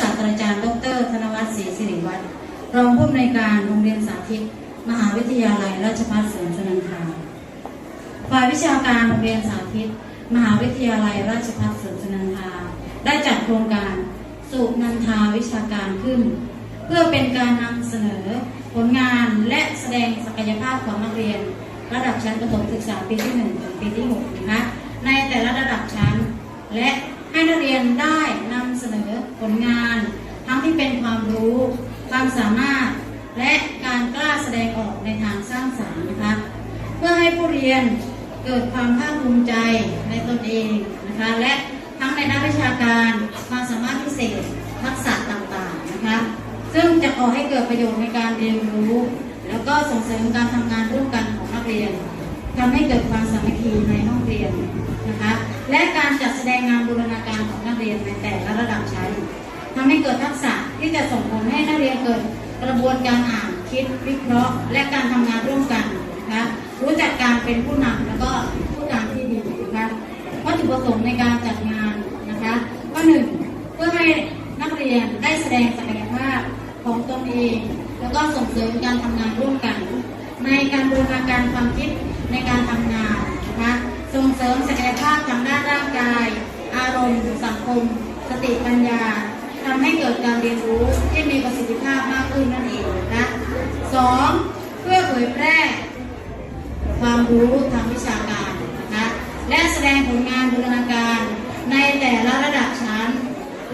ศาสตราจารย์ ดร ธนวัฒน์ศรีสิริวัฒน์รองผู้อำนวยการโรงเรียนสาธิต มหาวิทยาลัยราชภัฏสวนสุนันทาฝ่ายวิชาการโรงเรียนสาธิต มหาวิทยาลัยราชภัฏสวนสุนันทา ได้จัดโครงการสูบนันทาวิชาการขึ้น เพื่อเป็นการนำเสนอผลงานและแสดงศักยภาพของนักเรียน ระดับชั้นประถมศึกษาปีที่1ถึงปีที่6นะคะในแต่ละระดับชั้น และให้นักเรียนได้น นอผลงาน ทั้งที่เป็นความรู้ ความสามารถ และการกล้าแสดงออกในทางสร้างสรรค์นะคะเพื่อให้ผู้เรียนเกิดความภาคภูมิใจในตนเองนะคะและทั้งในด้านวิชาการความสามารถพิเศษทักษะต่างๆนะคะซึ่งจะก่อให้เกิดประโยชน์ในการเรียนรู้ แล้วก็ส่งเสริมการทำงานร่วมกันของนักเรียนทำให้เกิดความสามัคคีในห้องเรียนนะคะและการจัดแสดงงานบูรณาการของ เรียนในแต่ละระดับชั้นทำให้เกิดทักษะที่จะส่งผลให้นักเรียนเกิดกระบวนการอ่านคิดวิเคราะห์ และการทำงานร่วมกันนะคะรู้จักการเป็นผู้นำแล้วก็ผู้นำที่ดีนะคะวัตถุประสงค์ในการจัดงานนะคะก็หนึ่งเพื่อให้นักเรียนได้แสดงศักยภาพของตนเอง แล้วก็ส่งเสริมการทำงานร่วมกัน ในการบูรณาการความคิดในการทำงานนะคะส่งเสริมศักยภาพทางด้านร่างกาย อาร ม สังคม สติปัญญาทำให้เกิดการเรียนรู้ที่มีประสิทธิภาพมากขึ้นนั่นเองนะสองเพื่อเผยแพร่ ความรู้ทางวิชาการนะและแสดงผลงานบูรณาการในแต่ละระดับชั้น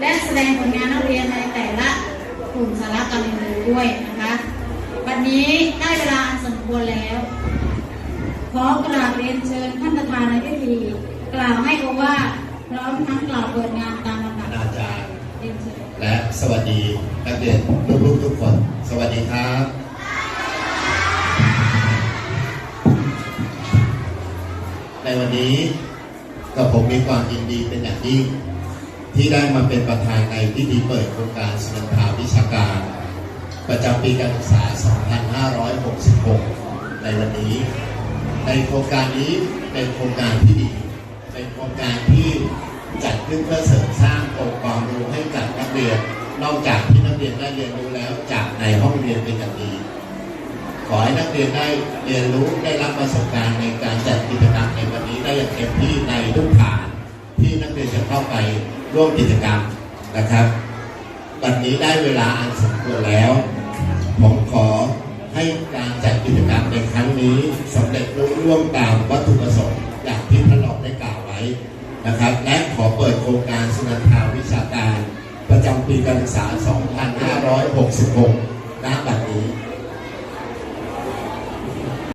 และแสดงผลงานนักเรียนในแต่ละกลุ่มสาระการเรียนรู้ด้วยนะคะวันนี้ได้เวลาอันสมควรแล้วขอกราบเรียนเชิญท่านประธานในพิธีกล่าวให้โอวาพร้อมทั้ง ปิดงานตามลำดับอาจารย์ และสวัสดีนักเรียนลูกๆทุกคน สวัสดีครับ ในวันนี้กับผมมีความยินดีเป็นอย่างยิ่งที่ได้มาเป็นประธานในพิธีเปิดโครงการสนันทาวิชาการ ประจำปีการศึกษา 2566 ในวันนี้ ในโครงการนี้เป็นโครงการที่ดี เป็นโครงการที่ จัดขึ้นเพื่อเสริมสร้างองค์ความรู้ให้กับนักเรียน นอกจากที่นักเรียนได้เรียนรู้แล้วจากในห้องเรียนเป็นอย่างดีขอให้นักเรียนได้เรียนรู้ได้รับประสบการณ์ในการจัดกิจกรรมในวันนี้ได้อย่างเต็มที่ในทุกฐาน ที่นักเรียนจะเข้าไปร่วมกิจกรรมนะครับวันนี้ได้เวลาอันสมควรแล้ว ผมขอให้การจัดกิจกรรมในครั้งนี้สำเร็จรุ่ร่วงตามวัตถุประสงค์อย่างที่ท่านรองได้กล่าวไว้ นะครับ และขอเปิดโครงการสนันทาวิชาการ ประจำปีการศึกษา 2566ณ